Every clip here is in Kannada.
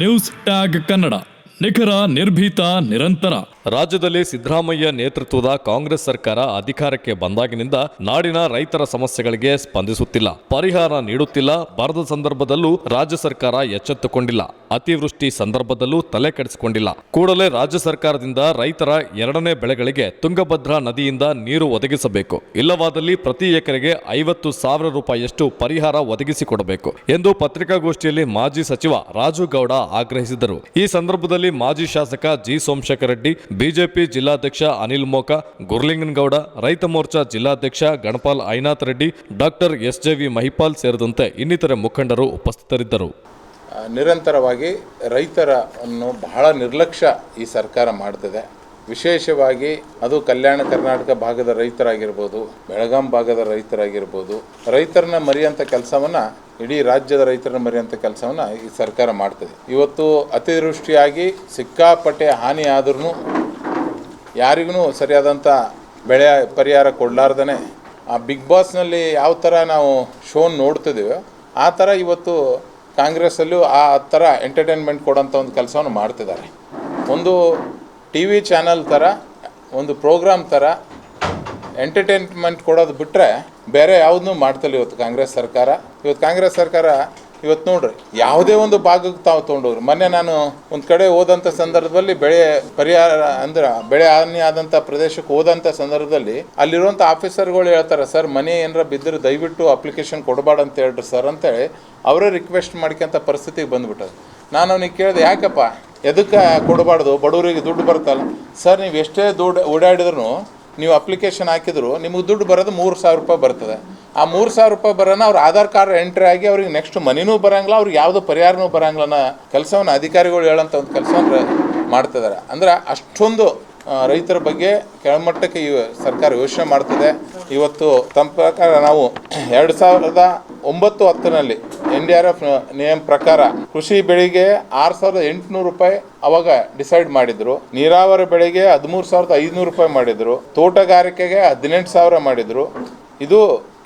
ನ್ಯೂಸ್ ಟ್ಯಾಗ್ ಕನ್ನಡ ನಿಖರ ನಿರ್ಭೀತ ನಿರಂತರ. ರಾಜ್ಯದಲ್ಲಿ ಸಿದ್ದರಾಮಯ್ಯ ನೇತೃತ್ವದ ಕಾಂಗ್ರೆಸ್ ಸರ್ಕಾರ ಅಧಿಕಾರಕ್ಕೆ ಬಂದಾಗಿನಿಂದ ನಾಡಿನ ರೈತರ ಸಮಸ್ಯೆಗಳಿಗೆ ಸ್ಪಂದಿಸುತ್ತಿಲ್ಲ, ಪರಿಹಾರ ನೀಡುತ್ತಿಲ್ಲ. ಬರದ ಸಂದರ್ಭದಲ್ಲೂ ರಾಜ್ಯ ಸರ್ಕಾರ ಎಚ್ಚೆತ್ತುಕೊಂಡಿಲ್ಲ, ಅತಿವೃಷ್ಟಿ ಸಂದರ್ಭದಲ್ಲೂ ತಲೆ ಕೆಡಿಸಿಕೊಂಡಿಲ್ಲ. ಕೂಡಲೇ ರಾಜ್ಯ ಸರ್ಕಾರದಿಂದ ರೈತರ ಎರಡನೇ ಬೆಳೆಗಳಿಗೆ ತುಂಗಭದ್ರಾ ನದಿಯಿಂದ ನೀರು ಒದಗಿಸಬೇಕು. ಇಲ್ಲವಾದಲ್ಲಿ ಪ್ರತಿ ಎಕರೆಗೆ ಐವತ್ತು ಸಾವಿರ ರೂಪಾಯಿಯಷ್ಟು ಪರಿಹಾರ ಒದಗಿಸಿಕೊಡಬೇಕು ಎಂದು ಪತ್ರಿಕಾಗೋಷ್ಠಿಯಲ್ಲಿ ಮಾಜಿ ಸಚಿವ ರಾಜು ಗೌಡ ಆಗ್ರಹಿಸಿದರು. ಈ ಸಂದರ್ಭದಲ್ಲಿ ಮಾಜಿ ಶಾಸಕ ಜಿ ಸೋಮಶೇಖರ ರೆಡ್ಡಿ ಬಿಜೆಪಿ ಜಿಲ್ಲಾಧ್ಯಕ್ಷ ಅನಿಲ್ ಮೋಕ, ಗುರ್ಲಿಂಗನಗೌಡ, ರೈತ ಮೋರ್ಚಾ ಜಿಲ್ಲಾಧ್ಯಕ್ಷ Ganapal Ainath Reddy, doctor S J V Mahipal ಸೇರಿದಂತೆ ಇನ್ನಿತರೆ ಮುಖಂಡರು ಉಪಸ್ಥಿತರಿದ್ದರು. ನಿರಂತರವಾಗಿ ನಿರಂತರವಾಗಿ ರೈತರನ್ನು ಬಹಳ ನಿರ್ಲಕ್ಷ್ಯ ಈ ಸರ್ಕಾರ ಮಾಡ್ತದೆ. ವಿಶೇಷವಾಗಿ ಅದು ಕಲ್ಯಾಣ ಕರ್ನಾಟಕ ಭಾಗದ ರೈತರಾಗಿರ್ಬೋದು, ಬೆಳಗಾಂ ಭಾಗದ ರೈತರಾಗಿರ್ಬೋದು, ರೈತರನ್ನ ಮರೆಯುವಂಥ ಕೆಲಸವನ್ನು, ಇಡೀ ರಾಜ್ಯದ ರೈತರನ್ನ ಮರೆಯುವಂಥ ಕೆಲಸವನ್ನು ಈ ಸರ್ಕಾರ ಮಾಡ್ತದೆ. ಇವತ್ತು ಅತಿವೃಷ್ಟಿಯಾಗಿ ಸಿಕ್ಕಾಪಟ್ಟೆ ಹಾನಿ ಆದ್ರೂ ಯಾರಿಗೂ ಸರಿಯಾದಂಥ ಬೆಳೆ ಪರಿಹಾರ ಕೊಡಲಾರ್ದೇ ಆ ಬಿಗ್ ಬಾಸ್ನಲ್ಲಿ ಯಾವ ಥರ ನಾವು ಶೋನ್ ನೋಡ್ತಿದ್ದೀವೋ ಆ ಥರ ಇವತ್ತು ಕಾಂಗ್ರೆಸ್ಸಲ್ಲೂ ಆ ಥರ ಎಂಟರ್ಟೈನ್ಮೆಂಟ್ ಕೊಡೋಂಥ ಒಂದು ಕೆಲಸವನ್ನು ಮಾಡ್ತಿದ್ದಾರೆ. ಒಂದು ಟಿ ವಿ ಚಾನಲ್ ಥರ ಒಂದು ಪ್ರೋಗ್ರಾಮ್ ಥರ ಎಂಟರ್ಟೈನ್ಮೆಂಟ್ ಕೊಡೋದು ಬಿಟ್ಟರೆ ಬೇರೆ ಯಾವುದನ್ನೂ ಮಾಡ್ತಿಲ್ಲ ಇವತ್ತು ಕಾಂಗ್ರೆಸ್ ಸರ್ಕಾರ. ಇವತ್ತು ಕಾಂಗ್ರೆಸ್ ಸರ್ಕಾರ ಇವತ್ತು ನೋಡ್ರಿ, ಯಾವುದೇ ಒಂದು ಭಾಗಕ್ಕೆ ತಾವು ತೊಗೊಂಡೋಗ್ರಿ. ಮೊನ್ನೆ ನಾನು ಒಂದು ಕಡೆ ಹೋದಂಥ ಸಂದರ್ಭದಲ್ಲಿ ಬೆಳೆ ಪರಿಹಾರ ಅಂದ್ರೆ ಬೆಳೆ ಹಾನಿ ಆದಂಥ ಪ್ರದೇಶಕ್ಕೆ ಹೋದಂಥ ಸಂದರ್ಭದಲ್ಲಿ ಅಲ್ಲಿರುವಂಥ ಆಫೀಸರ್ಗಳು ಹೇಳ್ತಾರೆ, ಸರ್, ಮನೆ ಏನಾರ ಬಿದ್ದರೆ ದಯವಿಟ್ಟು ಅಪ್ಲಿಕೇಶನ್ ಕೊಡಬಾರ್ದು ಅಂತ ಹೇಳ್ರಿ ಸರ್, ಅಂತೇಳಿ ಅವರೇ ರಿಕ್ವೆಸ್ಟ್ ಮಾಡ್ಕೊಂಥ ಪರಿಸ್ಥಿತಿಗೆ ಬಂದ್ಬಿಟ್ಟದು ನಾನು ಅವ್ನಿಗೆ ಕೇಳಿದೆ, ಯಾಕಪ್ಪ, ಎದಕ್ಕೆ ಕೊಡಬಾರ್ದು? ಬಡವರಿಗೆ ದುಡ್ಡು ಬರ್ತಲ್ಲ ಸರ್, ನೀವು ಎಷ್ಟೇ ದುಡ್ಡು ಓಡಾಡಿದ್ರು ನೀವು ಅಪ್ಲಿಕೇಶನ್ ಹಾಕಿದ್ರು, ನಿಮಗೆ ದುಡ್ಡು ಬರೋದು ಮೂರು ಸಾವಿರ ರೂಪಾಯಿ ಬರ್ತದೆ. ಆ ಮೂರು ಸಾವಿರ ರೂಪಾಯಿ ಬರೋಣ ಅವ್ರ ಆಧಾರ್ ಕಾರ್ಡ್ ಎಂಟ್ರಿ ಆಗಿ ಅವ್ರಿಗೆ ನೆಕ್ಸ್ಟ್ ಮನಿನೂ ಬರೋಂಗಿಲ್ಲ, ಅವ್ರಿಗೆ ಯಾವುದೋ ಪರಿಹಾರನೂ ಬರಂಗಿಲ್ಲ ಕೆಲಸವನ್ನು ಅಧಿಕಾರಿಗಳು ಹೇಳೋಂಥ ಒಂದು ಕೆಲಸವನ್ನು ಮಾಡ್ತಿದ್ದಾರೆ. ಅಂದ್ರೆ ಅಷ್ಟೊಂದು ರೈತರ ಬಗ್ಗೆ ಕೆಳಮಟ್ಟಕ್ಕೆ ಈ ಸರ್ಕಾರ ಯೋಚನೆ ಮಾಡ್ತಿದೆ. ಇವತ್ತು ತಮ್ಮ ಪ್ರಕಾರ ನಾವು ಎರಡು ಸಾವಿರದ ಒಂಬತ್ತು ಹತ್ತರಲ್ಲಿ ಎನ್ ಡಿ ಆರ್ ಎಫ್ ನಿಯಮ ಪ್ರಕಾರ ಕೃಷಿ ಬೆಳೆಗೆ ಆರು ಸಾವಿರದ ಎಂಟುನೂರು ರೂಪಾಯಿ ಅವಾಗ ಡಿಸೈಡ್ ಮಾಡಿದ್ರು. ನೀರಾವರಿ ಬೆಳೆಗೆ ಹದಿಮೂರು ಸಾವಿರದ ಐದುನೂರು ರೂಪಾಯಿ ಮಾಡಿದ್ರು. ತೋಟಗಾರಿಕೆಗೆ ಹದಿನೆಂಟು ಸಾವಿರ ಮಾಡಿದ್ರು. ಇದು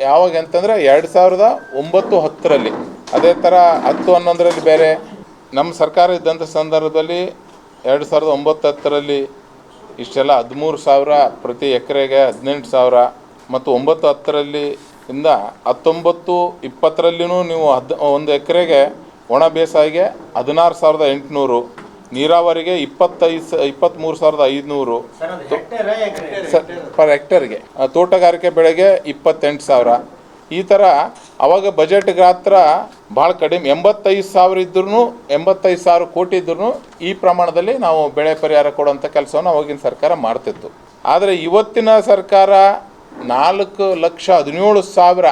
ಯಾವಾಗ ಅಂತಂದ್ರೆ ಎರಡು ಸಾವಿರದ ಒಂಬತ್ತು ಹತ್ತರಲ್ಲಿ. ಅದೇ ಥರ ಹತ್ತು ಹನ್ನೊಂದರಲ್ಲಿ ಬೇರೆ. ನಮ್ಮ ಸರ್ಕಾರ ಇದ್ದಂಥ ಸಂದರ್ಭದಲ್ಲಿ ಎರಡು ಸಾವಿರದ ಒಂಬತ್ತು ಹತ್ತರಲ್ಲಿ ಇಷ್ಟೆಲ್ಲ ಹದಿಮೂರು ಸಾವಿರ ಪ್ರತಿ ಎಕರೆಗೆ ಹದಿನೆಂಟು ಸಾವಿರ. ಮತ್ತು ಒಂಬತ್ತು ಹತ್ತರಲ್ಲಿ ಇಂದ ಹತ್ತೊಂಬತ್ತು ಇಪ್ಪತ್ತರಲ್ಲಿನೂ ನೀವು ಹದ್ ಒಂದು ಎಕರೆಗೆ ಒಣ ಬೇಸಾಯಿಗೆ ಹದಿನಾರು ಸಾವಿರದ ಎಂಟುನೂರು ನೀರಾವರಿಗೆ ಇಪ್ಪತ್ತೈದು ಸ ಇಪ್ಪತ್ತ್ಮೂರು ಸಾವಿರದ ಐದುನೂರು. ಪರ್ ಹೆಕ್ಟರ್ಗೆ. ತೋಟಗಾರಿಕೆ ಬೆಳೆಗೆ ಇಪ್ಪತ್ತೆಂಟು ಸಾವಿರ. ಈ ಥರ ಅವಾಗ ಬಜೆಟ್ ಗಾತ್ರ ಭಾಳ ಕಡಿಮೆ ಎಂಬತ್ತೈದು ಸಾವಿರ ಇದ್ರೂ ಎಂಬತ್ತೈದು ಸಾವಿರ ಕೋಟಿ ಇದ್ರೂ ಈ ಪ್ರಮಾಣದಲ್ಲಿ ನಾವು ಬೆಳೆ ಪರಿಹಾರ ಕೊಡುವಂಥ ಕೆಲಸವನ್ನು ಅವಾಗಿನ ಸರ್ಕಾರ ಮಾಡ್ತಿತ್ತು. ಆದರೆ ಇವತ್ತಿನ ಸರ್ಕಾರ ನಾಲ್ಕು ಲಕ್ಷ ಹದಿನೇಳು ಸಾವಿರ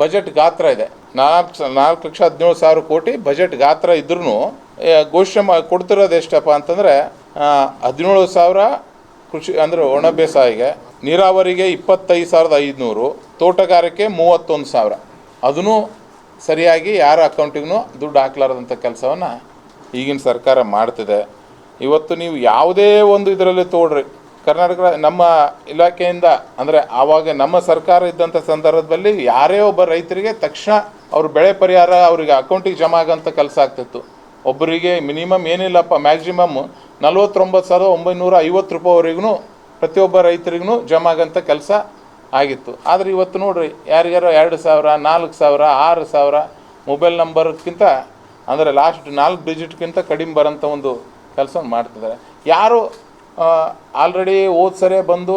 ಬಜೆಟ್ ಗಾತ್ರ ಇದೆ. ನಾಲ್ಕು ನಾಲ್ಕು ಲಕ್ಷ ಹದಿನೇಳು ಸಾವಿರ ಕೋಟಿ ಬಜೆಟ್ ಗಾತ್ರ ಇದ್ರೂ ಘೋಷಣೆ ಮಾ, ಕೊಡ್ತಿರೋದು ಎಷ್ಟಪ್ಪ ಅಂತಂದರೆ ಹದಿನೇಳು ಸಾವಿರ ಕೃಷಿ, ಅಂದರೆ ಒಣ ಬೇಸಾಯಿಗೆ, ನೀರಾವರಿಗೆ ಇಪ್ಪತ್ತೈದು ಸಾವಿರದ ಐದುನೂರು, ತೋಟಗಾರಿಕೆ ಮೂವತ್ತೊಂದು ಸಾವಿರ. ಅದನ್ನು ಸರಿಯಾಗಿ ಯಾರ ಅಕೌಂಟಿಗೂ ದುಡ್ಡು ಹಾಕ್ಲಾರ್ದಂಥ ಕೆಲಸವನ್ನು ಈಗಿನ ಸರ್ಕಾರ ಮಾಡ್ತಿದೆ. ಇವತ್ತು ನೀವು ಯಾವುದೇ ಒಂದು ಇದರಲ್ಲಿ ತೋಡ್ರಿ. ಕರ್ನಾಟಕ ನಮ್ಮ ಇಲಾಖೆಯಿಂದ, ಅಂದರೆ ಆವಾಗ ನಮ್ಮ ಸರ್ಕಾರ ಇದ್ದಂಥ ಸಂದರ್ಭದಲ್ಲಿ ಯಾರೇ ಒಬ್ಬ ರೈತರಿಗೆ ತಕ್ಷಣ ಅವ್ರ ಬೆಳೆ ಪರಿಹಾರ ಅವರಿಗೆ ಅಕೌಂಟಿಗೆ ಜಮಾ ಆಗೋಂಥ ಕೆಲಸ ಆಗ್ತಿತ್ತು. ಒಬ್ಬರಿಗೆ ಮಿನಿಮಮ್ ಏನಿಲ್ಲಪ್ಪ, ಮ್ಯಾಕ್ಸಿಮಮ್ ನಲ್ವತ್ತೊಂಬತ್ತು ಸಾವಿರದ ಒಂಬೈನೂರ ಐವತ್ತು ರೂಪಾಯಿವರೆಗೂ ಪ್ರತಿಯೊಬ್ಬ ರೈತರಿಗೂ ಜಮಾ ಆಗೋಂಥ ಕೆಲಸ ಆಗಿತ್ತು. ಆದರೆ ಇವತ್ತು ನೋಡಿರಿ, ಯಾರಿಗಾರ ಎರಡು ಸಾವಿರ, ನಾಲ್ಕು ಸಾವಿರ, ಆರು ಸಾವಿರ ಮೊಬೈಲ್ ನಂಬರ್ಗಿಂತ ಅಂದರೆ ಲಾಸ್ಟ್ ನಾಲ್ಕು ಡಿಜಿಟ್ಗಿಂತ ಕಡಿಮೆ ಬರೋಂಥ ಒಂದು ಕೆಲಸ ಮಾಡ್ತಿದ್ದಾರೆ. ಯಾರು ಆಲ್ರೆಡಿ ಹೋದ ಸರಿ ಬಂದು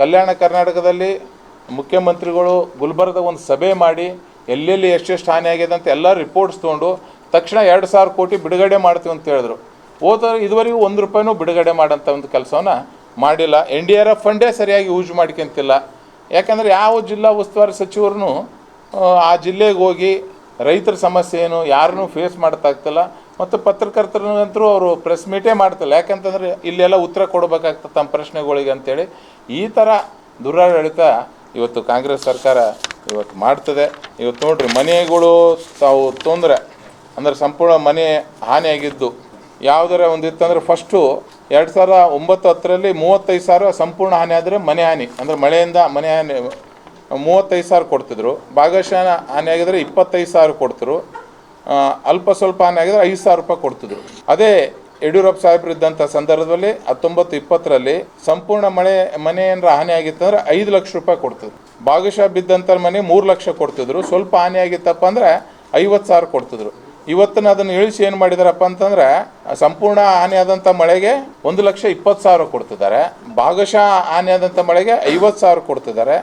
ಕಲ್ಯಾಣ ಕರ್ನಾಟಕದಲ್ಲಿ ಮುಖ್ಯಮಂತ್ರಿಗಳು ಗುಲ್ಬರ್ಗದ ಒಂದು ಸಭೆ ಮಾಡಿ ಎಲ್ಲೆಲ್ಲಿ ಎಷ್ಟೆಷ್ಟು ಹಾನಿ ಆಗಿದೆ ಅಂತ ಎಲ್ಲ ರಿಪೋರ್ಟ್ಸ್ ತೊಗೊಂಡು ತಕ್ಷಣ ಎರಡು ಸಾವಿರ ಕೋಟಿ ಬಿಡುಗಡೆ ಮಾಡ್ತೀವಿ ಅಂತ ಹೇಳಿದ್ರು. ಹೋದ ಇದುವರೆಗೂ ಒಂದು ರೂಪಾಯಿನೂ ಬಿಡುಗಡೆ ಮಾಡೋಂಥ ಒಂದು ಕೆಲಸವನ್ನು ಮಾಡಿಲ್ಲ. ಎನ್ ಡಿ ಆರ್ ಎಫ್ ಫಂಡೇ ಸರಿಯಾಗಿ ಯೂಸ್ ಮಾಡ್ಕೊಂತಿಲ್ಲ. ಯಾಕಂದರೆ ಯಾವ ಜಿಲ್ಲಾ ಉಸ್ತುವಾರಿ ಸಚಿವರೂ ಆ ಜಿಲ್ಲೆಗೆ ಹೋಗಿ ರೈತರ ಸಮಸ್ಯೆ ಏನು, ಯಾರನ್ನೂ ಫೇಸ್ ಮಾಡ್ತಾಗ್ತಿಲ್ಲ ಮತ್ತು ಪತ್ರಕರ್ತರಂತರೂ ಅವರು ಪ್ರೆಸ್ ಮೀಟೇ ಮಾಡ್ತಿಲ್ಲ. ಯಾಕಂತಂದರೆ ಇಲ್ಲೆಲ್ಲ ಉತ್ತರ ಕೊಡಬೇಕಾಗ್ತದೆ ತಮ್ಮ ಪ್ರಶ್ನೆಗಳಿಗೆ ಅಂತೇಳಿ. ಈ ಥರ ದುರಾಡಳಿತ ಇವತ್ತು ಕಾಂಗ್ರೆಸ್ ಸರ್ಕಾರ ಇವತ್ತು ಮಾಡ್ತದೆ. ಇವತ್ತು ನೋಡ್ರಿ ಮನೆಗಳು ತಾವು ತೊಂದರೆ ಅಂದರೆ ಸಂಪೂರ್ಣ ಮನೆ ಹಾನಿಯಾಗಿದ್ದು. ಯಾವುದರ ಒಂದು ಇತ್ತಂದರೆ ಫಸ್ಟು ಎರಡು ಸಾವಿರ ಒಂಬತ್ತು ಹತ್ತರಲ್ಲಿ ಮೂವತ್ತೈದು ಸಾವಿರ ಸಂಪೂರ್ಣ ಹಾನಿ ಆದರೆ ಮನೆ ಹಾನಿ ಅಂದರೆ ಮಳೆಯಿಂದ ಮನೆ ಹಾನಿ ಮೂವತ್ತೈದು ಸಾವಿರ ಕೊಡ್ತಿದ್ರು. ಭಾಗಶಃ ಹಾನಿ ಆಗಿದ್ರೆ ಇಪ್ಪತ್ತೈದು ಸಾವಿರ ಕೊಡ್ತಿದ್ರು. ಆ, ಅಲ್ಪ ಸ್ವಲ್ಪ ಹಾನಿ ಆಗಿದ್ರೆ ಐದು ಸಾವಿರ ರೂಪಾಯಿ ಕೊಡ್ತಿದ್ರು. ಅದೇ ಯಡಿಯೂರಪ್ಪ ಸಾಹೇಬ್ರು ಇದ್ದಂಥ ಸಂದರ್ಭದಲ್ಲಿ ಹತ್ತೊಂಬತ್ತು ಇಪ್ಪತ್ತರಲ್ಲಿ ಸಂಪೂರ್ಣ ಮಳೆ ಮನೆ ಏನಾರ ಹಾನಿ ಆಗಿತ್ತಂದ್ರೆ ಐದು ಲಕ್ಷ ರೂಪಾಯಿ ಕೊಡ್ತಿದ್ರು. ಭಾಗಶಃ ಬಿದ್ದಂಥ ಮನೆ ಮೂರು ಲಕ್ಷ ಕೊಡ್ತಿದ್ರು. ಸ್ವಲ್ಪ ಹಾನಿ ಆಗಿತ್ತಪ್ಪ ಅಂದ್ರೆ ಐವತ್ತು ಸಾವಿರ ಕೊಡ್ತಿದ್ರು. ಇವತ್ತನ್ನು ಅದನ್ನು ಇಳಿಸಿ ಏನು ಮಾಡಿದಾರಪ್ಪ ಅಂತಂದ್ರೆ ಸಂಪೂರ್ಣ ಹಾನಿ ಆದಂಥ ಮಳೆಗೆ ಒಂದು ಲಕ್ಷ ಇಪ್ಪತ್ತು ಸಾವಿರ ಕೊಡ್ತಿದ್ದಾರೆ. ಭಾಗಶಃ ಹಾನಿ ಆದಂಥ ಮಳೆಗೆ ಐವತ್ತು ಸಾವಿರ ಕೊಡ್ತಿದ್ದಾರೆ.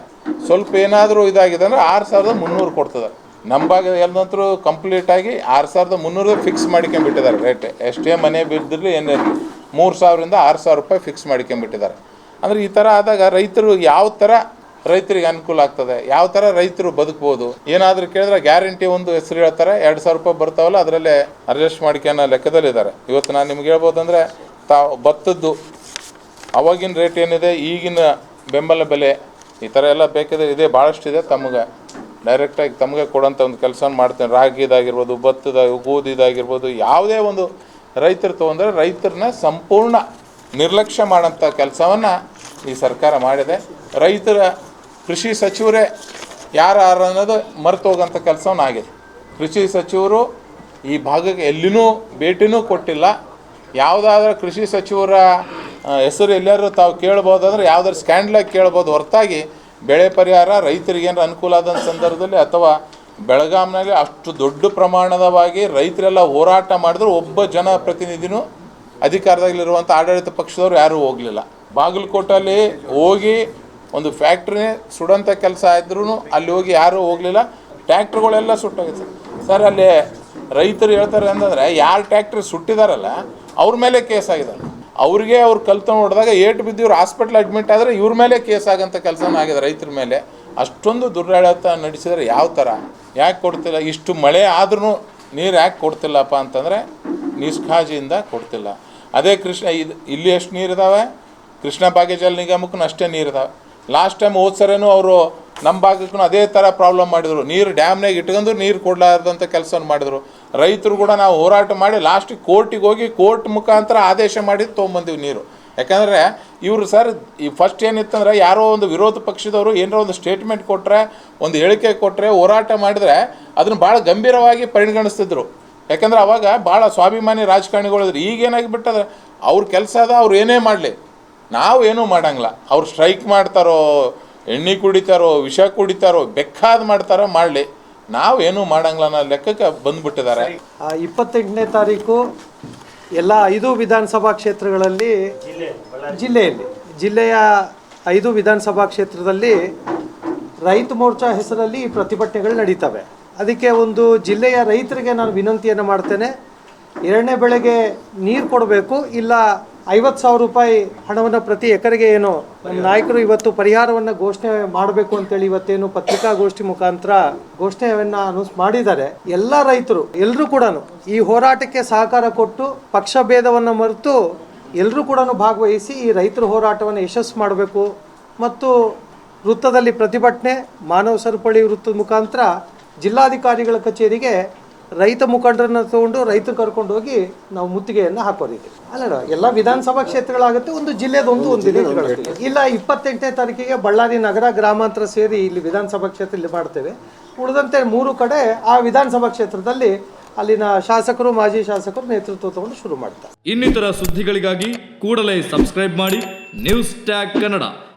ಸ್ವಲ್ಪ ಏನಾದರೂ ಇದಾಗಿದೆ ಅಂದ್ರೆ ಆರು ಸಾವಿರದ ಮುನ್ನೂರು ಕೊಡ್ತಿದ್ದಾರೆ. ನಮ್ಮ ಭಾಗ ಎಲ್ಲಂತರೂ ಕಂಪ್ಲೀಟ್ ಆಗಿ ಆರು ಸಾವಿರದ ಮುನ್ನೂರು ಫಿಕ್ಸ್ ಮಾಡ್ಕೊಂಬಿಟ್ಟಿದ್ದಾರೆ ರೇಟ್ ಎಷ್ಟೇ ಮನೆ ಬಿದ್ದಿರಲಿ ಏನಿರಲಿ ಮೂರು ಸಾವಿರದಿಂದ ಆರು ಸಾವಿರ ರೂಪಾಯಿ ಫಿಕ್ಸ್ ಮಾಡ್ಕೊಂಬಿಟ್ಟಿದ್ದಾರೆ ಅಂದರೆ ಈ ಥರ ಆದಾಗ ರೈತರು ಯಾವ ಥರ ರೈತರಿಗೆ ಅನುಕೂಲ ಆಗ್ತದೆ, ಯಾವ ಥರ ರೈತರು ಬದುಕ್ಬೋದು, ಏನಾದರೂ ಕೇಳಿದ್ರೆ ಗ್ಯಾರಂಟಿ ಒಂದು ಹೆಸರು ಹೇಳ್ತಾರೆ, ಎರಡು ಸಾವಿರ ರೂಪಾಯಿ ಬರ್ತಾವಲ್ಲ, ಅದರಲ್ಲೇ ಅಡ್ಜಸ್ಟ್ ಮಾಡ್ಕೊಳೋ ಲೆಕ್ಕದಲ್ಲಿದ್ದಾರೆ. ಇವತ್ತು ನಾನು ನಿಮ್ಗೆ ಹೇಳ್ಬೋದಂದ್ರೆ, ತಾವು ಭತ್ತದ್ದು, ಅವಾಗಿನ ರೇಟ್ ಏನಿದೆ, ಈಗಿನ ಬೆಂಬಲ ಬೆಲೆ, ಈ ಥರ ಎಲ್ಲ ಬೇಕಿದ್ರೆ ಇದೇ ಭಾಳಷ್ಟಿದೆ ತಮಗೆ. ಡೈರೆಕ್ಟಾಗಿ ತಮಗೆ ಕೊಡೋಂಥ ಒಂದು ಕೆಲಸ ಮಾಡ್ತೇನೆ. ರಾಗಿದಾಗಿರ್ಬೋದು ಭತ್ತದ ಗೋಧಿದಾಗಿರ್ಬೋದು ಯಾವುದೇ ಒಂದು ರೈತರು ತೊಗೊಂಡ್ರೆ ರೈತರನ್ನ ಸಂಪೂರ್ಣ ನಿರ್ಲಕ್ಷ್ಯ ಮಾಡೋಂಥ ಕೆಲಸವನ್ನು ಈ ಸರ್ಕಾರ ಮಾಡಿದೆ. ರೈತರ ಕೃಷಿ ಸಚಿವರೇ ಯಾರು ಅನ್ನೋದು ಮರೆತು ಹೋಗೋಂಥ ಕೆಲಸವನ್ನು ಆಗಿದೆ. ಕೃಷಿ ಸಚಿವರು ಈ ಭಾಗಕ್ಕೆ ಎಲ್ಲಿನೂ ಭೇಟಿನೂ ಕೊಟ್ಟಿಲ್ಲ. ಯಾವುದಾದ್ರೂ ಕೃಷಿ ಸಚಿವರ ಹೆಸರು ಎಲ್ಲಾರು ತಾವು ಕೇಳ್ಬೋದಂದ್ರೆ, ಯಾವುದಾದ್ರು ಸ್ಕ್ಯಾಂಡ್ಲಾಗಿ ಕೇಳ್ಬೋದು ಹೊರತಾಗಿ ಬೆಳೆ ಪರಿಹಾರ ರೈತರಿಗೆ ಏನಾರ ಅನುಕೂಲ ಆದಂಥ ಸಂದರ್ಭದಲ್ಲಿ ಅಥವಾ ಬೆಳಗಾಂನಲ್ಲಿ ಅಷ್ಟು ದೊಡ್ಡ ಪ್ರಮಾಣದವಾಗಿ ರೈತರೆಲ್ಲ ಹೋರಾಟ ಮಾಡಿದ್ರು ಒಬ್ಬ ಜನ ಜನಪ್ರತಿನಿಧಿನೂ ಅಧಿಕಾರದಲ್ಲಿರುವಂಥ ಆಡಳಿತ ಪಕ್ಷದವರು ಯಾರೂ ಹೋಗಲಿಲ್ಲ. ಬಾಗಲಕೋಟಲ್ಲಿ ಹೋಗಿ ಒಂದು ಫ್ಯಾಕ್ಟ್ರಿನೇ ಸುಡೋಂಥ ಕೆಲಸ ಆದ್ರೂ ಅಲ್ಲಿ ಹೋಗಿ ಯಾರೂ ಹೋಗಲಿಲ್ಲ. ಟ್ಯಾಕ್ಟ್ರುಗಳೆಲ್ಲ ಸುಟ್ಟೋಗಿತ್ತು. ಸರ್ ಅಲ್ಲಿ ರೈತರು ಹೇಳ್ತಾರೆ ಅಂತಂದರೆ ಯಾರು ಟ್ಯಾಕ್ಟ್ರಿ ಸುಟ್ಟಿದಾರಲ್ಲ ಅವ್ರ ಮೇಲೆ ಕೇಸ್ ಆಗಿದೆ. ಅವ್ರಿಗೆ ಅವ್ರು ಕಲ್ತನ್ನು ಹೊಡೆದಾಗ ಏಟು ಬಿದ್ದು ಇವ್ರು ಹಾಸ್ಪಿಟ್ಲ್ ಅಡ್ಮಿಟ್ ಆದರೆ ಇವ್ರ ಮೇಲೆ ಕೇಸ್ ಆಗೋಂಥ ಕೆಲಸನೂ ಆಗಿದೆ ರೈತರ ಮೇಲೆ. ಅಷ್ಟೊಂದು ದುರ್ಡಾಡಳಿತ ನಡೆಸಿದ್ರೆ ಯಾವ ಥರ ಯಾಕೆ ಕೊಡ್ತಿಲ್ಲ? ಇಷ್ಟು ಮಳೆ ಆದ್ರೂ ನೀರು ಯಾಕೆ ಕೊಡ್ತಿಲ್ಲಪ್ಪ ಅಂತಂದರೆ ನಿಷ್ಕಾಜಿಯಿಂದ ಕೊಡ್ತಿಲ್ಲ. ಅದೇ ಕೃಷ್ಣ, ಇದು ಇಲ್ಲಿ ಎಷ್ಟು ನೀರಿದಾವೆ ಕೃಷ್ಣ ಭಾಗ್ಯ ಜಲ ನಿಗಮಕ್ಕೂ ಅಷ್ಟೇ ನೀರಿದಾವೆ ಲಾಸ್ಟ್ ಟೈಮ್ ಹೋದ ಅವರು ನಮ್ಮ ಭಾಗಕ್ಕೂ ಅದೇ ಥರ ಪ್ರಾಬ್ಲಮ್ ಮಾಡಿದರು. ನೀರು ಡ್ಯಾಮ್ನಾಗ ಇಟ್ಕೊಂಡು ನೀರು ಕೊಡಲಾರ್ದಂಥ ಕೆಲಸವನ್ನು ಮಾಡಿದರು. ರೈತರು ಕೂಡ ನಾವು ಹೋರಾಟ ಮಾಡಿ ಲಾಸ್ಟಿಗೆ ಕೋರ್ಟಿಗೆ ಹೋಗಿ ಕೋರ್ಟ್ ಮುಖಾಂತರ ಆದೇಶ ಮಾಡಿ ತೊಗೊಂಬಂದಿವಿ ನೀರು. ಯಾಕಂದರೆ ಇವರು ಸರ್, ಈ ಫಸ್ಟ್ ಏನಿತ್ತಂದ್ರೆ ಯಾರೋ ಒಂದು ವಿರೋಧ ಪಕ್ಷದವರು ಏನಾರ ಒಂದು ಸ್ಟೇಟ್ಮೆಂಟ್ ಕೊಟ್ಟರೆ ಒಂದು ಹೇಳಿಕೆ ಕೊಟ್ಟರೆ ಹೋರಾಟ ಮಾಡಿದ್ರೆ ಅದನ್ನು ಭಾಳ ಗಂಭೀರವಾಗಿ ಪರಿಗಣಿಸ್ತಿದ್ರು. ಯಾಕಂದ್ರೆ ಅವಾಗ ಭಾಳ ಸ್ವಾಭಿಮಾನಿ ರಾಜಕಾರಣಿಗಳಿದ್ರು ಈಗೇನಾಗಿಬಿಟ್ಟದ್ರೆ ಅವ್ರ ಕೆಲಸ ಅದ, ಅವ್ರು ಏನೇ ಮಾಡಲಿ. ನಾವು ಏನೂ ಮಾಡಂಗಿಲ್ಲ. ಅವ್ರು ಸ್ಟ್ರೈಕ್ ಮಾಡ್ತಾರೋ ಎಣ್ಣೆ ಕುಡಿತಾರೋ ವಿಷ ಕುಡಿತಾರೋ ಬೆಕ್ಕಾದ ಮಾಡ್ತಾರೋ ಮಾಡಲಿ. ನಾವು ಏನು ಮಾಡಂಗಿಲ್ಲ ಅನ್ನೋ ಲೆಕ್ಕಕ್ಕೆ ಬಂದ್ಬಿಟ್ಟಿದ್ದಾರೆ. ಆ, ಇಪ್ಪತ್ತೆಂಟನೇ ತಾರೀಕು ಎಲ್ಲ ಐದು ವಿಧಾನಸಭಾ ಕ್ಷೇತ್ರಗಳಲ್ಲಿ ಜಿಲ್ಲೆಯಲ್ಲಿ ಜಿಲ್ಲೆಯ ಐದು ವಿಧಾನಸಭಾ ಕ್ಷೇತ್ರದಲ್ಲಿ ರೈತ ಮೋರ್ಚಾ ಹೆಸರಲ್ಲಿ ಈ ಪ್ರತಿಭಟನೆಗಳು ನಡೀತವೆ. ಅದಕ್ಕೆ ಒಂದು ಜಿಲ್ಲೆಯ ರೈತರಿಗೆ ನಾನು ವಿನಂತಿಯನ್ನು ಮಾಡ್ತೇನೆ. ಎರಡನೇ ಬೆಳೆಗೆ ನೀರು ಕೊಡಬೇಕು ಇಲ್ಲ ಐವತ್ತು ಸಾವಿರ ರೂಪಾಯಿ ಹಣವನ್ನು ಪ್ರತಿ ಎಕರೆಗೆ ಏನು ನಮ್ಮ ನಾಯಕರು ಇವತ್ತು ಪರಿಹಾರವನ್ನು ಘೋಷಣೆ ಮಾಡಬೇಕು ಅಂತೇಳಿ ಇವತ್ತೇನು ಪತ್ರಿಕಾಗೋಷ್ಠಿ ಮುಖಾಂತರ ಘೋಷಣೆಯನ್ನ ಅನೌನ್ಸ್ ಮಾಡಿದ್ದಾರೆ. ಎಲ್ಲ ರೈತರು ಎಲ್ಲರೂ ಕೂಡ ಈ ಹೋರಾಟಕ್ಕೆ ಸಹಕಾರ ಕೊಟ್ಟು ಪಕ್ಷ ಭೇದವನ್ನು ಮರೆತು ಎಲ್ಲರೂ ಕೂಡ ಭಾಗವಹಿಸಿ ಈ ರೈತರ ಹೋರಾಟವನ್ನು ಯಶಸ್ಸು ಮಾಡಬೇಕು. ಮತ್ತು ವೃತ್ತದಲ್ಲಿ ಪ್ರತಿಭಟನೆ ಮಾನವ ಸರಪಳಿ ವೃತ್ತದ ಮುಖಾಂತರ ಜಿಲ್ಲಾಧಿಕಾರಿಗಳ ಕಚೇರಿಗೆ ರೈತ ಮುಖಂಡರನ್ನ ತಗೊಂಡು ರೈತರು ಕರ್ಕೊಂಡು ಹೋಗಿ ನಾವು ಮುತ್ತಿಗೆಯನ್ನು ಹಾಕೋರಿದ್ದೀವಿ ಅಲ್ಲ ಎಲ್ಲ ವಿಧಾನಸಭಾ ಕ್ಷೇತ್ರಗಳಾಗುತ್ತೆ ಒಂದು ಜಿಲ್ಲೆದೊಂದು ಒಂದು ದಿನ ಇಲ್ಲ ಇಪ್ಪತ್ತೆಂಟನೇ ತಾರೀಕಿಗೆ ಬಳ್ಳಾರಿ ನಗರ ಗ್ರಾಮಾಂತರ ಸೇರಿ ಇಲ್ಲಿ ವಿಧಾನಸಭಾ ಕ್ಷೇತ್ರ ಇಲ್ಲಿ ಮಾಡ್ತೇವೆ. ಉಳಿದಂತೆ ಮೂರು ಕಡೆ ಆ ವಿಧಾನಸಭಾ ಕ್ಷೇತ್ರದಲ್ಲಿ ಅಲ್ಲಿನ ಶಾಸಕರು ಮಾಜಿ ಶಾಸಕರು ನೇತೃತ್ವ ತಗೊಂಡು ಶುರು ಮಾಡ್ತಾರೆ. ಇನ್ನಿತರ ಸುದ್ದಿಗಳಿಗಾಗಿ ಕೂಡಲೇ ಸಬ್ಸ್ಕ್ರೈಬ್ ಮಾಡಿ ನ್ಯೂಸ್ ಟ್ಯಾಗ್ ಕನ್ನಡ.